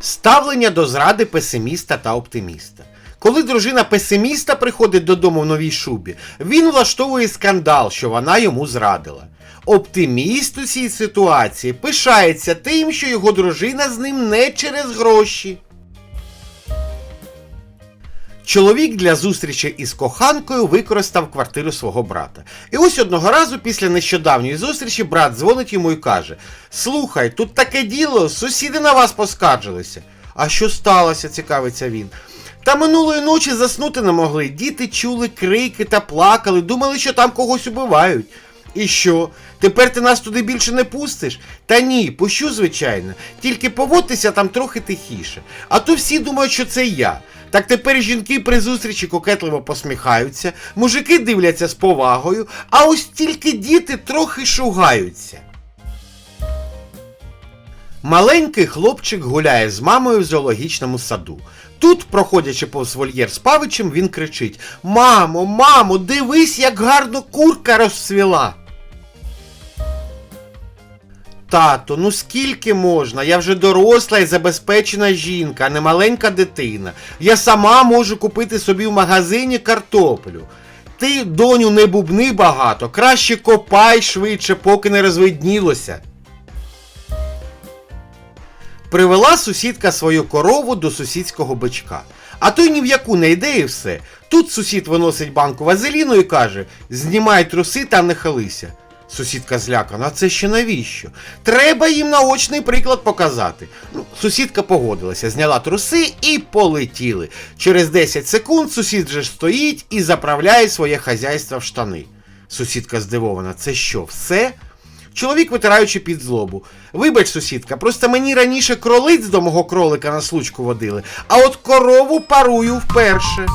Ставлення до зради песиміста та оптиміста. Коли дружина песиміста приходить додому в новій шубі, він влаштовує скандал, що вона йому зрадила. Оптиміст у цій ситуації пишається тим, що його дружина з ним не через гроші. Чоловік для зустрічі із коханкою використав квартиру свого брата. І ось одного разу після нещодавньої зустрічі брат дзвонить йому і каже: Слухай, тут таке діло, сусіди на вас поскаржилися. А що сталося? цікавиться він. Та минулої ночі заснути не могли. Діти чули крики та плакали, думали, що там когось убивають. І що? Тепер ти нас туди більше не пустиш? Та ні, пущу, звичайно. Тільки поводьтеся там трохи тихіше. А то всі думають, що це я. Так тепер жінки при зустрічі кокетливо посміхаються, мужики дивляться з повагою, а ось тільки діти трохи шугаються. Маленький хлопчик гуляє з мамою в зоологічному саду. Тут, проходячи повз вольєр з павичем, він кричить: Мамо, мамо, дивись, як гарно курка розцвіла. Тато, ну скільки можна? Я вже доросла і забезпечена жінка, а не маленька дитина. Я сама можу купити собі в магазині картоплю. Ти, доню, не бубни багато, краще копай швидше, поки не розвиднілося. Привела сусідка свою корову до сусідського бичка. А той ні в яку не йде і все. Тут сусід виносить банку вазеліну і каже: знімай труси та не халися. Сусідка злякана, а це ще навіщо? Треба їм наочний приклад показати. Ну, сусідка погодилася, зняла труси і полетіли. Через 10 секунд сусід же стоїть і заправляє своє хазяйство в штани. Сусідка здивована, це що, все? Чоловік витираючи під злобу. Вибач, сусідка, просто мені раніше кролиць до мого кролика на случку водили, а от корову парую вперше.